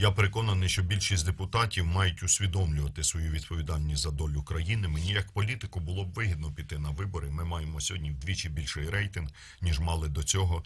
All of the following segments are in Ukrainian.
Я переконаний, що більшість депутатів мають усвідомлювати свою відповідальність за долю країни. Мені як політику було б вигідно піти на вибори. Ми маємо сьогодні вдвічі більший рейтинг, ніж мали до цього.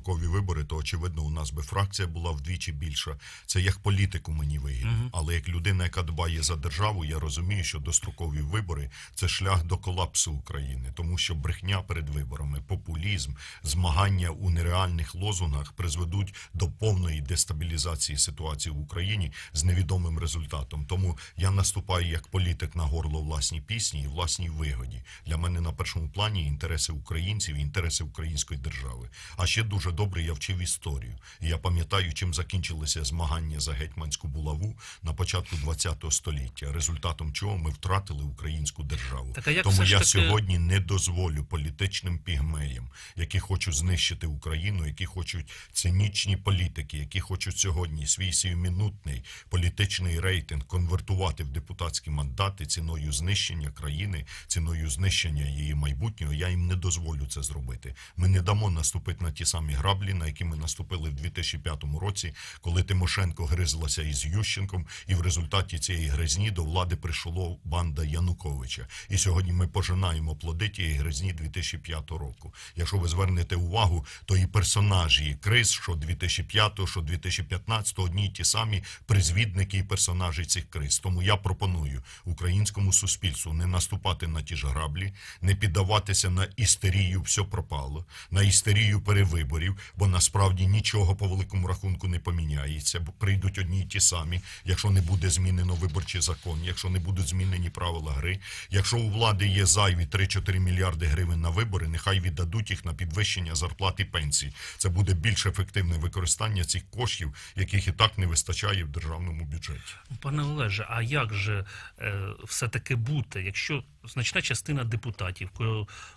Кові вибори, то очевидно, у нас би фракція була вдвічі більша. Це як політику мені вигідно. Мгм. Але як людина, яка дбає за державу, я розумію, що дострокові вибори це шлях до колапсу України, тому що брехня перед виборами, популізм, змагання у нереальних лозунгах призведуть до повної дестабілізації ситуації в Україні з невідомим результатом. Тому я наступаю як політик на горло власній пісні і власній вигоді. Для мене на першому плані інтереси українців, інтереси української держави. А ще дуже добре я вчив історію. І я пам'ятаю, чим закінчилися змагання за гетьманську булаву на початку ХХ століття, результатом чого ми втратили українську державу. Так, а як Тому я таки- сьогодні не дозволю політичним пігмеям, які хочуть знищити Україну, які хочуть цинічні політики, які хочуть сьогодні свій сіюмінутний політичний рейтинг конвертувати в депутатські мандати ціною знищення країни, ціною знищення її майбутнього. Я їм не дозволю це зробити. Ми не дамо наступити на ті самі граблі, на які ми наступили в 2005 році, коли Тимошенко гризлася із Ющенком, і в результаті цієї гризні до влади прийшла банда Януковича. І сьогодні ми пожинаємо плоди тієї гризні 2005 року. Якщо ви звернете увагу, то і персонажі криз, що 2005, що 2015, одні й ті самі призвідники і персонажі цих криз. Тому я пропоную українському суспільству не наступати на ті ж граблі, не піддаватися на істерію, все пропало, на істерію перевиборів, бо насправді нічого по великому рахунку не поміняється, бо прийдуть одні й ті самі, якщо не буде змінено виборчий закон, якщо не будуть змінені правила гри, якщо у влади є зайві 3-4 мільярди гривень на вибори, нехай віддадуть їх на підвищення зарплат і пенсій. Це буде більш ефективне використання цих коштів, яких і так не вистачає в державному бюджеті. Пане Олеже, а як же е, все-таки бути, якщо значна частина депутатів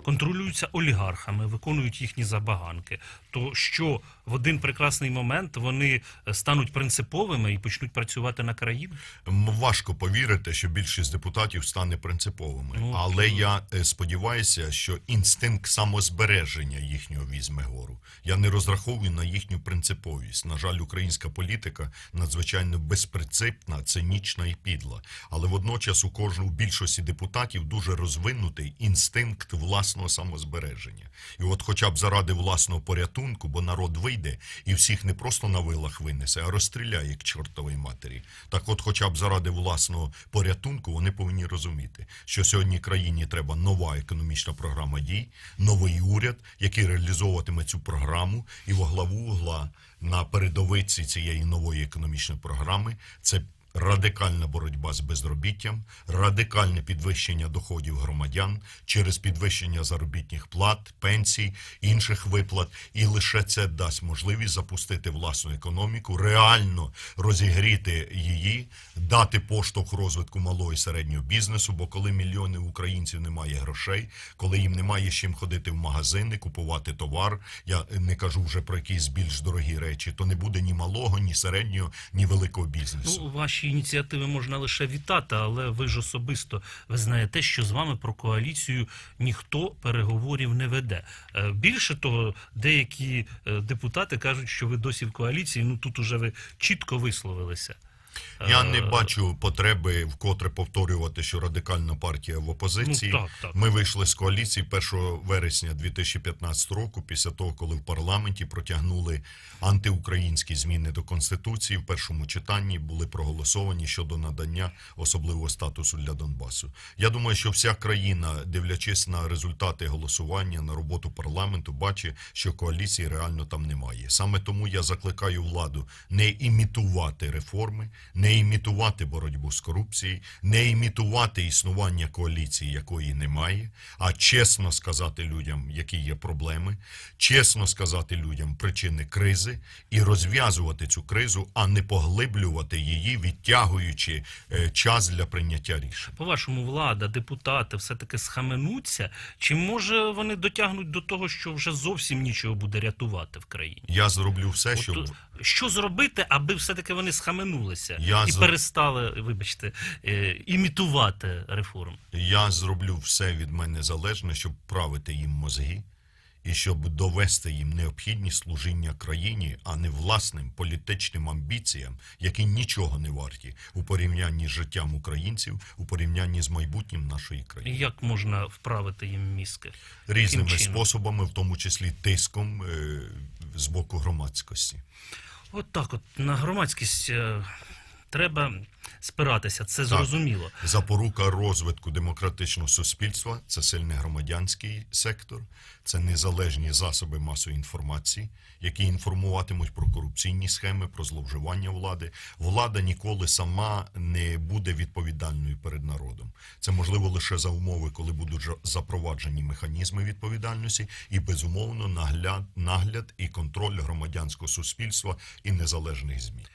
контролюються олігархами, виконують їхні забаганки, то що в один прекрасний момент вони е, стануть принциповими і почнуть працювати на країну? Важко повірити, що більшість депутатів стане принциповими, Ну, але ну. я е, сподіваюся, що інстинкт самозбереження їхнього візьме гору. Я не розраховую на їхню принциповість. На жаль, українська політика надзвичайно безпринципна, цинічна і підла. Але водночас у кожного більшості депутатів дуже розвинутий інстинкт власного самозбереження. І от, хоча б заради власного порятунку, бо народ вийде і всіх не просто на вилах винесе, а розстріляє як чортової матері. Так, от, хоча б заради власного порятунку, вони повинні розуміти, що сьогодні країні треба нова економічна програма дій, новий уряд, який реалізовуватиме цю програму, і во главу угла на передовиці цієї нової економічної програми це. Радикальна боротьба з безробіттям, радикальне підвищення доходів громадян через підвищення заробітних плат, пенсій, інших виплат, і лише це дасть можливість запустити власну економіку, реально розігріти її, дати поштовх розвитку малого і середнього бізнесу. Бо коли мільйони українців немає грошей, коли їм немає з чим ходити в магазини, купувати товар, я не кажу вже про якісь більш дорогі речі, то не буде ні малого, ні середнього, ні великого бізнесу. Ну, ваші ініціативи можна лише вітати, але ви ж особисто ви знаєте, що з вами про коаліцію ніхто переговорів не веде. Е, Більше того, деякі е, депутати кажуть, що ви досі в коаліції. Ну тут уже ви чітко висловилися. Я не Е, бачу потреби вкотре повторювати, що радикальна партія в опозиції. Ну, так, так. Ми вийшли з коаліції 1 вересня 2015 року, після того, коли в парламенті протягнули антиукраїнські зміни до конституції. В першому читанні були проголосовані щодо надання особливого статусу для Донбасу. Я думаю, що вся країна, дивлячись на результати голосування на роботу парламенту, бачить, що коаліції реально там немає. Саме тому я закликаю владу не імітувати реформи, не імітувати боротьбу з корупцією, не імітувати існування коаліції, якої немає, а чесно сказати людям, які є проблеми, чесно сказати людям причини кризи і розв'язувати цю кризу, а не поглиблювати її, відтягуючи е, час для прийняття рішень. По-вашому, влада, депутати все-таки схаменуться? Чи може вони дотягнуть до того, що вже зовсім нічого буде рятувати в країні? Я зроблю все, щоб От, що зробити, аби все-таки вони схаменулися Я і зро- перестали, вибачте, е, імітувати реформ? Я зроблю все від мене залежне, щоб правити їм мозги і щоб довести їм необхідність служіння країні, а не власним політичним амбіціям, які нічого не варті у порівнянні з життям українців, у порівнянні з майбутнім нашої країни. Як можна вправити їм мізки? Різними способами, в тому числі тиском е, з боку громадськості. От так, от на громадськість е, треба спиратися, це зрозуміло. Запорука розвитку демократичного суспільства це сильний громадянський сектор, це незалежні засоби масової інформації, які інформуватимуть про корупційні схеми, про зловживання влади. Влада ніколи сама не буде відповідальною перед народом. Це можливо лише за умови, коли будуть запроваджені механізми відповідальності і безумовно нагляд, нагляд і контроль громадянського суспільства і незалежних змі.